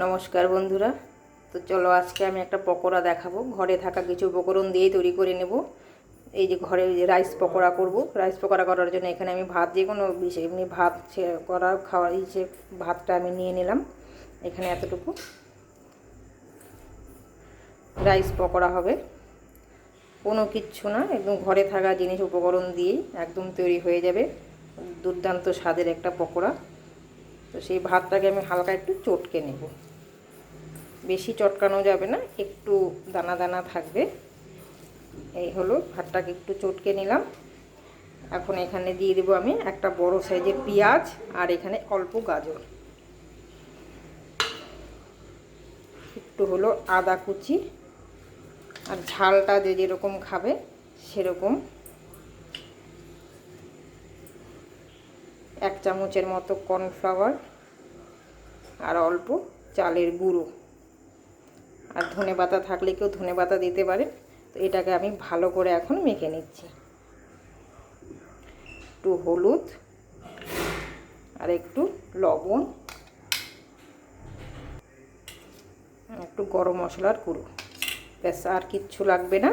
নমস্কার বন্ধুরা। তো চলো আজকে আমি একটা পকোড়া দেখাবো। ঘরে থাকা কিছু উপকরণ দিয়েই তৈরি করে নেব। এই যে ঘরে যে রাইস পকোড়া করব। রাইস পকোড়া করার জন্য এখানে আমি ভাত যে কোনো বিশেষ এমনি ভাত করা খাওয়া ইসে ভাতটা আমি নিয়ে নিলাম। এখানে এতটুকু। রাইস পকোড়া হবে। কোনো কিচ্ছু না, একদম ঘরে থাকা জিনিস উপকরণ দিয়েই একদম তৈরি হয়ে যাবে। দুর্দান্ত স্বাদের একটা পকোড়া। তো সেই ভাতটাকে আমি হালকা একটু চটকে নেব। বেশি চটকানো যাবে না, একটু দানা দানা থাকবে। এই হলো, ভাতটাকে একটু চটকে নিলাম। এখন এখানে দিয়ে দেবো আমি একটা বড় সাইজের পেঁয়াজ আর এখানে অল্প গাজর। একটু হলো আদা কুচি আর ঝালটা যে যেরকম খাবে সেরকম। এক চামচের মতো কর্নফ্লাওয়ার। আর অল্প চালের গুঁড়ো। আর ধনে পাতা থাকলে কেউ ধনে পাতা দিতে পারে। তো এটাকে আমি ভালো করে এখন মেখে নিচ্ছি। একটু হলুদ আর একটু লবণ। একটু গরম মশলার গুঁড়ো। ব্যাস, আর কিচ্ছু লাগবে না।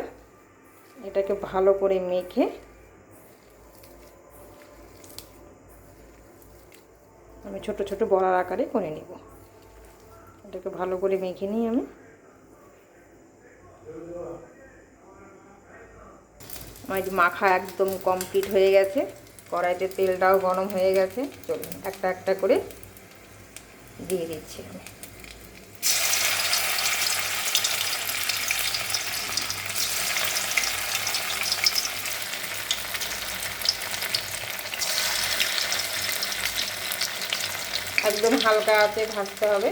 এটাকে ভালো করে মেখে আমি ছোট ছোট বড়ার আকারে করে নিব। এটাকে ভালো করে মেখে নিই আমি। আমার মাখা একদম কমপ্লিট হয়ে গেছে। কড়াইতে তেলটাও গরম হয়ে গেছে। চলুন, একটা একটা করে দিয়ে দিচ্ছি আমি। একদম হালকা আছে ভাজতে হবে।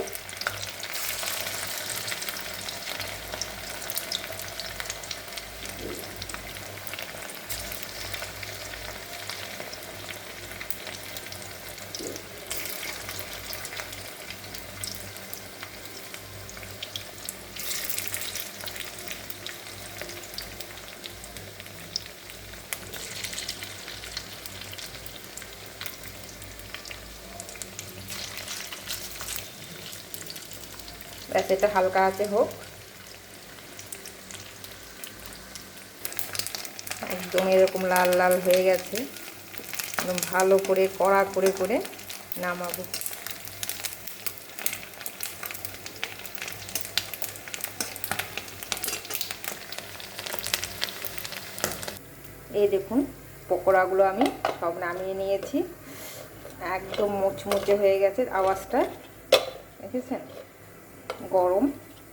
ব্যাস, এটা হালকা আছে হোক। একদম এরকম লাল লাল হয়ে গেছে। একদম ভালো করে, কড়া করে করে নামাবো। এই দেখুন, পকোড়াগুলো আমি সব নামিয়ে নিয়েছি। একদম মুচমুচে হয়ে গেছে আওয়াজটা। দেখেছেন? গরম,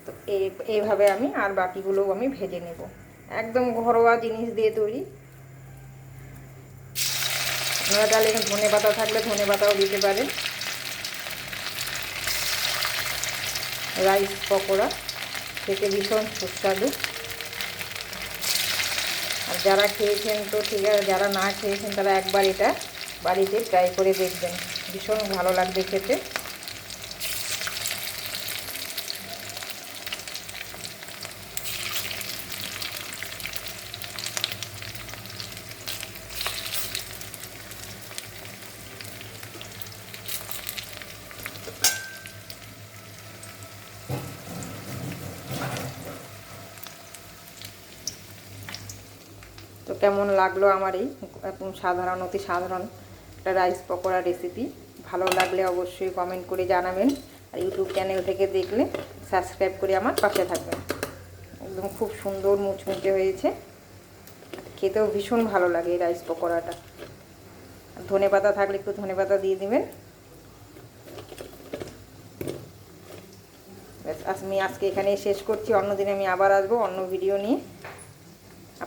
তো এই এইভাবে আমি আর বাকিগুলোও আমি ভেজে নেব। একদম ঘরোয়া জিনিস দিয়ে তৈরি। আপনারা তাহলে ধনে পাতা থাকলে ধনে পাতাও দিতে পারেন। রাইস পকোড়া খেতে ভীষণ সুস্বাদু। আর যারা খেয়েছেন তো ঠিক আছে, যারা না খেয়েছেন তারা একবার এটা বাড়িতে ট্রাই করে দেখবেন। ভীষণ ভালো লাগবে খেতে। তো কেমন লাগল আমার এই একদম সাধারণ, অতি সাধারণ একটা রাইস পকোড়া রেসিপি ভালো লাগলে অবশ্যই কমেন্ট করে জানাবেন। আর ইউটিউব চ্যানেল থেকে দেখলে সাবস্ক্রাইব করে আমার পাশে থাকবেন। একদম খুব সুন্দর মুচমুচে হয়েছে। খেতেও ভীষণ ভালো লাগে এই রাইস পকোড়াটা। ধনে পাতা থাকলে একটু ধনে পাতা দিয়ে দেবেন। ব্যাস আমি আজকে এখানে শেষ করছি। অন্যদিন আমি আবার আসব অন্য ভিডিও নিয়ে।